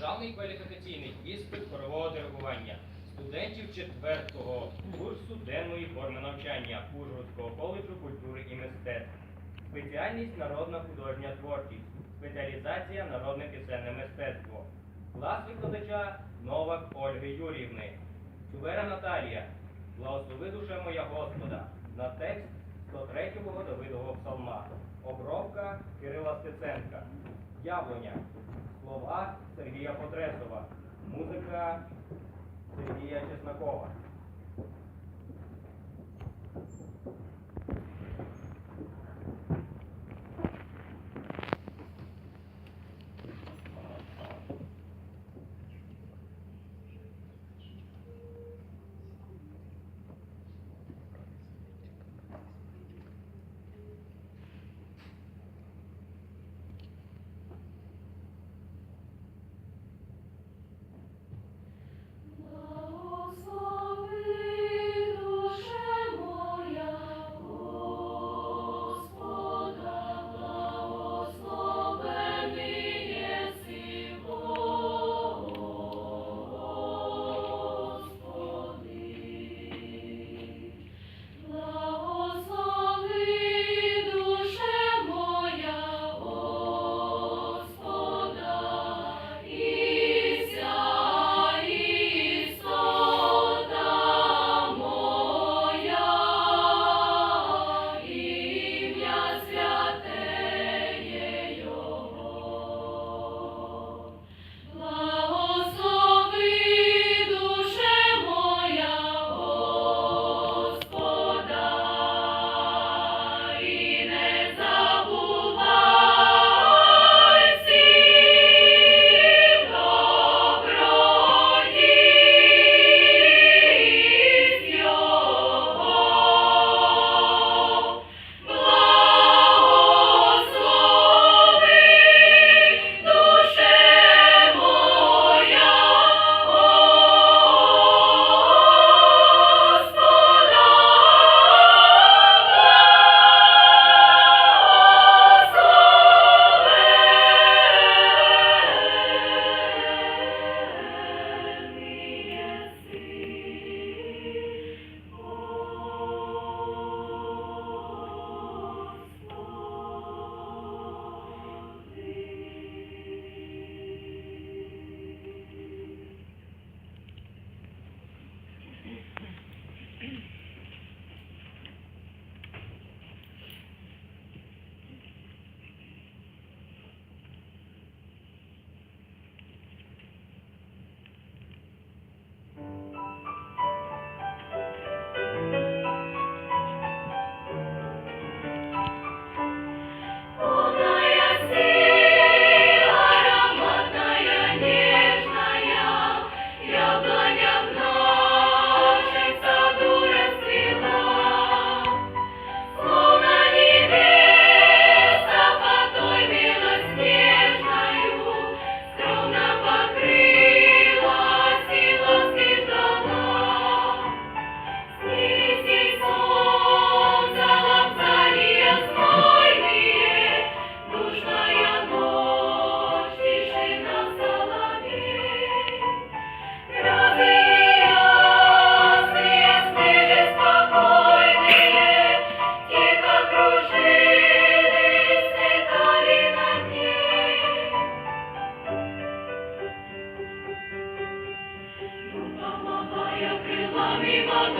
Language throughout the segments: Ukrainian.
державний кваліфікаційний іспит хорового диригування студентів четвертого курсу денної форми навчання Ужгородського коледжу культури і мистецтв. Спеціальність народна художня творчість, спеціалізація народне пісенне мистецтво. Клас викладача Новак Ольги Юрівни. Чувера Наталія. Благослови душе моя Господа. На текст 103-го Давидового псалма. Обробка Кирила Стеценка. Яблоня. Слова Сергія Потресова. Музика Сергія Чеснокова.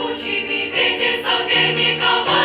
Помогая крылами могучими, ветер соперника